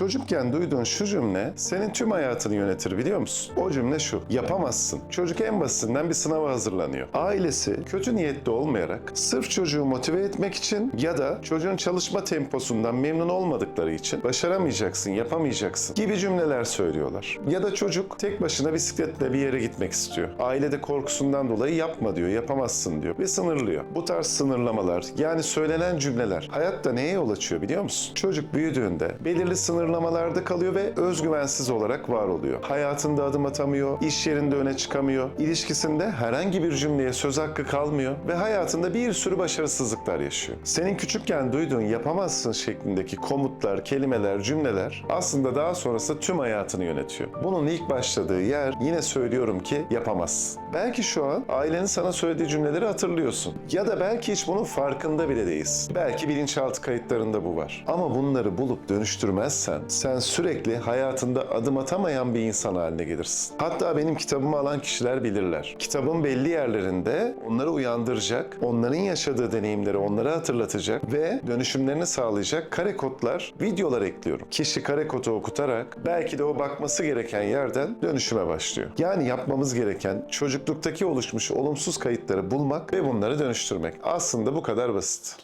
Çocukken duyduğun şu cümle senin tüm hayatını yönetir biliyor musun? O cümle şu. Yapamazsın. Çocuk en basitinden bir sınava hazırlanıyor. Ailesi kötü niyetli olmayarak sırf çocuğu motive etmek için ya da çocuğun çalışma temposundan memnun olmadıkları için başaramayacaksın, yapamayacaksın gibi cümleler söylüyorlar. Ya da çocuk tek başına bisikletle bir yere gitmek istiyor. Ailede korkusundan dolayı yapma diyor, yapamazsın diyor ve sınırlıyor. Bu tarz sınırlamalar yani söylenen cümleler hayatta neye yol açıyor biliyor musun? Çocuk büyüdüğünde belirli sınırlamalarda kalıyor ve özgüvensiz olarak var oluyor. Hayatında adım atamıyor, iş yerinde öne çıkamıyor, ilişkisinde herhangi bir cümleye söz hakkı kalmıyor ve hayatında bir sürü başarısızlıklar yaşıyor. Senin küçükken duyduğun yapamazsın şeklindeki komutlar, kelimeler, cümleler aslında daha sonrasında tüm hayatını yönetiyor. Bunun ilk başladığı yer yine söylüyorum ki yapamazsın. Belki şu an ailenin sana söylediği cümleleri hatırlıyorsun. Ya da belki hiç bunun farkında bile değilsin. Belki bilinçaltı kayıtlarında bu var. Ama bunları bulup dönüştürmezsen sen sürekli hayatında adım atamayan bir insan haline gelirsin. Hatta benim kitabımı alan kişiler bilirler. Kitabın belli yerlerinde onları uyandıracak, onların yaşadığı deneyimleri onlara hatırlatacak ve dönüşümlerini sağlayacak kare kodlar, videolar ekliyorum. Kişi kare kodu okutarak belki de o bakması gereken yerden dönüşüme başlıyor. Yani yapmamız gereken çocukluktaki oluşmuş olumsuz kayıtları bulmak ve bunları dönüştürmek. Aslında bu kadar basit.